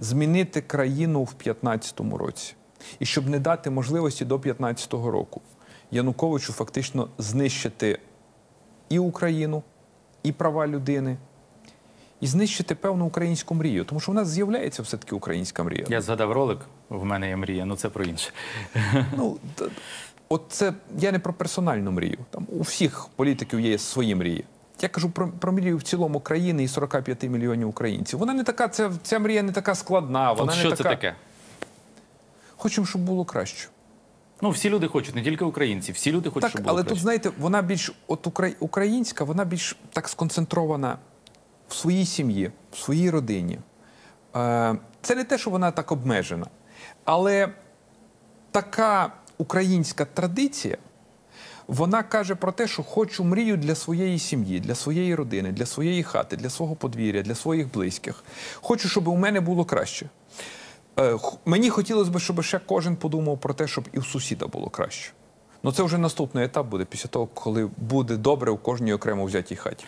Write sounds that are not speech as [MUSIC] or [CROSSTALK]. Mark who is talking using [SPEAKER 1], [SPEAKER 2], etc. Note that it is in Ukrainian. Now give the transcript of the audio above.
[SPEAKER 1] змінити країну в 2015 році. І щоб не дати можливості до 2015 року Януковичу фактично знищити і Україну, і права людини, і знищити певну українську мрію. Тому що в нас з'являється все-таки українська мрія.
[SPEAKER 2] Я згадав ролик, в мене є мрія, ну це про інше. [LAUGHS]
[SPEAKER 1] Ну, от це я не про персональну мрію. Там у всіх політиків є свої мрії. Я кажу про, про мрію в цілому країни і 45 мільйонів українців. Вона не така, ця, ця мрія не така складна. Вона
[SPEAKER 2] От
[SPEAKER 1] не
[SPEAKER 2] що
[SPEAKER 1] така...
[SPEAKER 2] це таке?
[SPEAKER 1] Хочемо, щоб було краще.
[SPEAKER 2] Ну, всі люди хочуть, не тільки українці, всі люди хочуть,
[SPEAKER 1] так,
[SPEAKER 2] щоб було
[SPEAKER 1] але
[SPEAKER 2] краще.
[SPEAKER 1] тут, знаєте, вона більш от укра- українська, вона більш так сконцентрована в своїй сім'ї, в своїй родині. Е, це не те, що вона так обмежена, але така українська традиція. Вона каже про те, що хочу мрію для своєї сім'ї, для своєї родини, для своєї хати, для свого подвір'я, для своїх близьких. Хочу, щоб у мене було краще. Е, Мені хотілося б, щоб ще кожен подумав про те, щоб і в сусіда було краще. Ну це вже наступний етап буде після того, коли буде добре у кожній окремо взятій хаті.